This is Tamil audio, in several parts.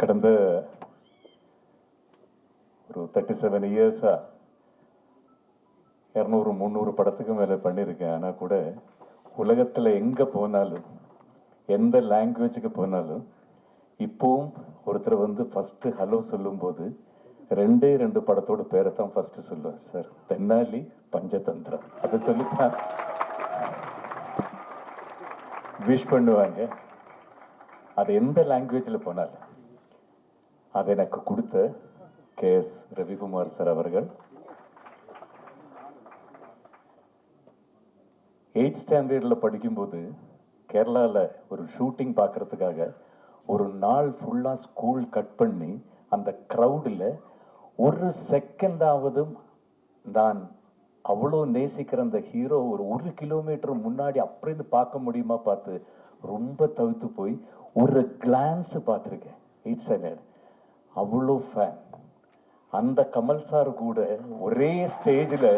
கடந்த ஒரு தேர்ட்டி செவன் இயர்ஸாக இரநூறு முந்நூறு படத்துக்கு மேலே பண்ணியிருக்கேன். ஆனால் கூட உலகத்தில் எங்கே போனாலும் எந்த லாங்குவேஜுக்கு போனாலும் இப்போவும் ஒருத்தர் வந்து ஃபஸ்ட்டு ஹலோ சொல்லும்போது ரெண்டே ரெண்டு படத்தோட பேரை தான் ஃபஸ்ட்டு சொல்லுவேன் சார் தென்னாலி பஞ்சதந்திரம். அதை சொல்லித்தான் விஷ் பண்ணுவாங்க. அது எந்த லாங்குவேஜில் போனாலும். அதை எனக்கு கொடுத்த கே எஸ் ரவிக்குமார் சார் அவர்கள். எயிட் ஸ்டாண்டர்டில் படிக்கும்போது கேரளாவில் ஒரு ஷூட்டிங் பார்க்கறதுக்காக ஒரு நாள் ஃபுல்லாக ஸ்கூல் கட் பண்ணி அந்த க்ரௌடில் ஒரு செகண்டாவதும் நான் அவ்வளோ நேசிக்கிற அந்த ஹீரோ ஒரு ஒரு கிலோமீட்டர் முன்னாடி அப்படிருந்து பார்க்க முடியுமா பார்த்து ரொம்ப தவித்து போய் ஒரு கிளான்ஸு பார்த்துருக்கேன். எயிட் ஸ்டாண்டர்ட் அவ்வளோ ஃபேன் அந்த கமல் சார் கூட ஒரே ஸ்டேஜில்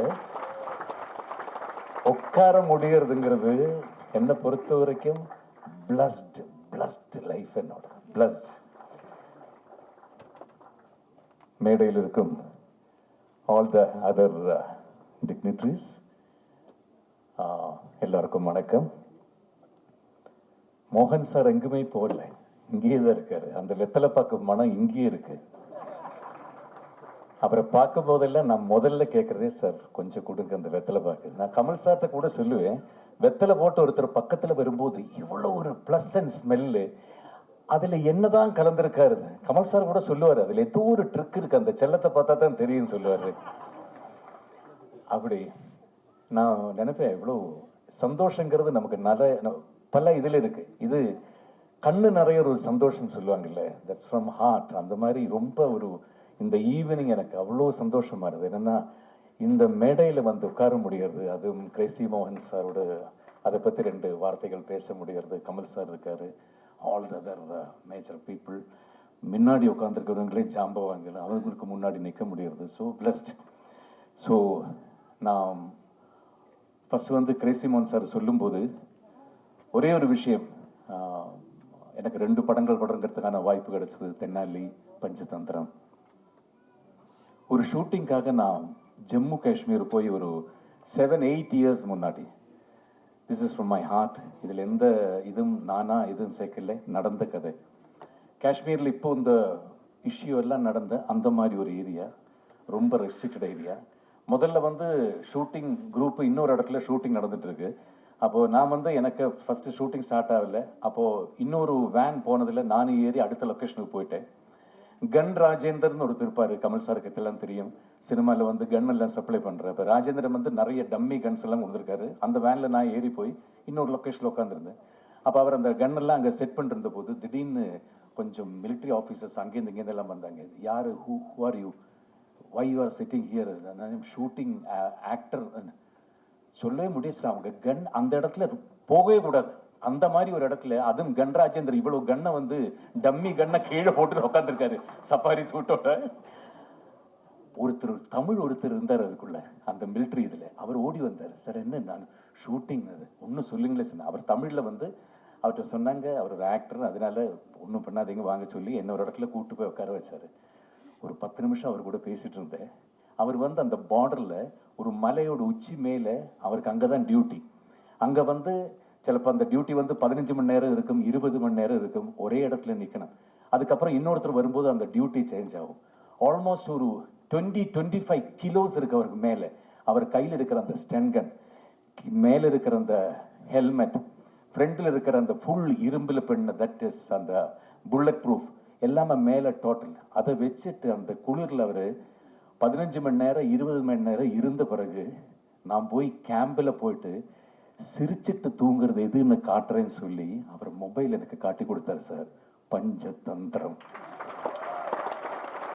உட்கார முடியறதுங்கிறது என்னை பொறுத்த வரைக்கும் பிளஸ்ட் பிளஸ்ட் லைஃப் என்னோட. பிளஸ்ட் மேடையில் இருக்கும் ஆல் த அதர் டிக்னிட்ரிஸ் எல்லாருக்கும் வணக்கம். மோகன் சார் எங்குமே போகலை. இங்கேயே தான் இருக்காரு. அந்த வெத்தலை பாக்கு மனம் இங்கேயே இருக்கு. அவரை பார்க்கும் போதெல்லாம் நான் முதல்ல கேட்கறதே சார் கொஞ்சம் கொடுங்க அந்த வெத்தலை பாக்கு. நான் கமல் சார்ட்ட கூட சொல்லுவேன் வெத்தலை போட்டு ஒருத்தர் பக்கத்தில் வரும்போது இவ்வளோ ஒரு ப்ளஸ் அண்ட் ஸ்மெல்லு அதில் என்னதான் கலந்துருக்காரு? கமல் சார் கூட சொல்லுவார் அதில் ஏதோ ஒரு ட்ரிக் இருக்கு. அந்த செல்லத்தை பார்த்தா தான் தெரியும் சொல்லுவார். அப்படி நான் நினைப்பேன் இவ்வளோ சந்தோஷங்கிறது நமக்கு நல்ல பல இதில் இருக்குது இது கண்ணு நிறைய ஒரு சந்தோஷம் சொல்லுவாங்கல்ல? தட்ஸ் ஃப்ரம் ஹார்ட் அந்த மாதிரி ரொம்ப ஒரு இந்த ஈவினிங் எனக்கு அவ்வளோ சந்தோஷமாக இருந்தது. என்னென்னா இந்த மேடையில் வந்து உட்கார முடியறது அதுவும் கிரேசி மோகன் சாரோட அதை பற்றி ரெண்டு வார்த்தைகள் பேச முடியறது கமல் சார் இருக்கார் all the other major people முன்னாடி உட்காந்துருக்கிறவங்களே ஜாம்பவாங்க அவங்களுக்கு முன்னாடி நிற்க முடியறது. ஸோ பிளஸ்ட் ஸோ நான் ஃபஸ்ட்டு வந்து கிரேசி மோகன் சார் சொல்லும்போது ஒரே ஒரு விஷயம் uh, எனக்கு ரெண்டு படங்கள் படங்கிறதுக்கான வாய்ப்பு கிடைச்சது தென்னாலி பஞ்சதந்திரம். ஒரு ஷூட்டிங்காக நான் ஜம்மு காஷ்மீர் போய் ஒரு செவன் எயிட் இயர்ஸ் முன்னாடி. This is from my heart இதில் எந்த இதுவும் நானா இதுவும் சேர்க்கல. நடந்த கதை. காஷ்மீரில் இப்போ இந்த இஷ்யூ எல்லாம் நடந்த அந்த மாதிரி ஒரு ஏரியா. ரொம்ப ரெஸ்ட்ரிக்டட் ஏரியா முதல்ல வந்து ஷூட்டிங் குரூப் இன்னொரு இடத்துல ஷூட்டிங் நடந்துட்டு அப்போது நான் வந்து எனக்கு ஃபஸ்ட்டு ஷூட்டிங் ஸ்டார்ட் ஆகல. அப்போது இன்னொரு வேன் போனதில் நானும் ஏறி அடுத்த லொக்கேஷனுக்கு போயிட்டேன். கன் ராஜேந்தர்னு ஒருத்தர் இருப்பாரு கமல் சாருக்கு எல்லாம் தெரியும். சினிமாவில் வந்து கன் எல்லாம் சப்ளை பண்றாரு இப்போ ராஜேந்திரன் வந்து நிறைய டம்மி கன்ஸ் எல்லாம் கொடுத்துருக்காரு. அந்த வேனில் நான் ஏறி போய் இன்னொரு லொக்கேஷனில் உட்காந்துருந்தேன் அப்போ அவர் அந்த கன் எல்லாம் அங்கே செட் பண்ணிருந்த போது திடீர்னு கொஞ்சம் மிலிட்ரி ஆஃபீஸர்ஸ் அங்கேருந்து இங்கேருந்து எல்லாம் வந்தாங்க. யார்? Who who are you why you are sitting here shooting actor சொல்லவே முடியாது அவங்க கன் அந்த இடத்துல போகவே கூடாது. அந்த மாதிரி ஒரு இடத்துல அதுவும் கன் ராஜேந்தர் இவ்வளவு கன்னை வந்து டம்மி கன்னை கீழே போட்டு உட்காந்துருக்காரு சஃபாரி சூட்டோட. ஒருத்தர் தமிழ் ஒருத்தர் இருந்தார் அதுக்குள்ள அந்த மிலிட்ரி இதில். அவர் ஓடி வந்தார். சார் என்ன நான் ஷூட்டிங் அது? ஒன்றும் சொல்லுங்களே சொன்னேன் அவர் தமிழில் வந்து அவர்கிட்ட சொன்னாங்க. அவர் ஒரு ஆக்டர் அதனால ஒன்றும் பண்ணாதீங்க வாங்க சொல்லி என்ன ஒரு இடத்துல கூப்பிட்டு போய் உட்கார வச்சார். ஒரு பத்து நிமிஷம் அவர் கூட பேசிகிட்டு இருந்தேன். அவர் வந்து அந்த பார்டரில் ஒரு மலையோட உச்சி மேலே அவருக்கு அங்கே தான் டியூட்டி அங்கே வந்து சிலப்போ அந்த டியூட்டி வந்து பதினஞ்சு மணி நேரம் இருக்கும் இருபது மணி நேரம் இருக்கும் ஒரே இடத்துல நிற்கணும் அதுக்கப்புறம் இன்னொருத்தர் வரும்போது அந்த டியூட்டி சேஞ்ச் ஆகும். ஆல்மோஸ்ட் ஒரு டுவெண்ட்டி டுவெண்ட்டி ஃபைவ் கிலோஸ் இருக்கு அவருக்கு மேலே. அவர் கையில் இருக்கிற அந்த ஸ்டென்கன் மேலே இருக்கிற அந்த ஹெல்மெட் ஃப்ரண்டில் இருக்கிற அந்த ஃபுல் இரும்பில் பண்ண தட் இஸ் அந்த புல்லட் ப்ரூஃப் எல்லாமே மேலே டோட்டல் அதை வச்சுட்டு அந்த குளிரில் அவர் பதினஞ்சு மணி நேரம் இருபது மணி நேரம் இருந்த பிறகு நான் போய் கேம்பில் போயிட்டு சிரிச்சிட்டு தூங்குறது எதுன்னு காட்டுறேன்னு சொல்லி அவர் மொபைல் எனக்கு காட்டி கொடுத்தாரு சார் பஞ்சதந்திரம்.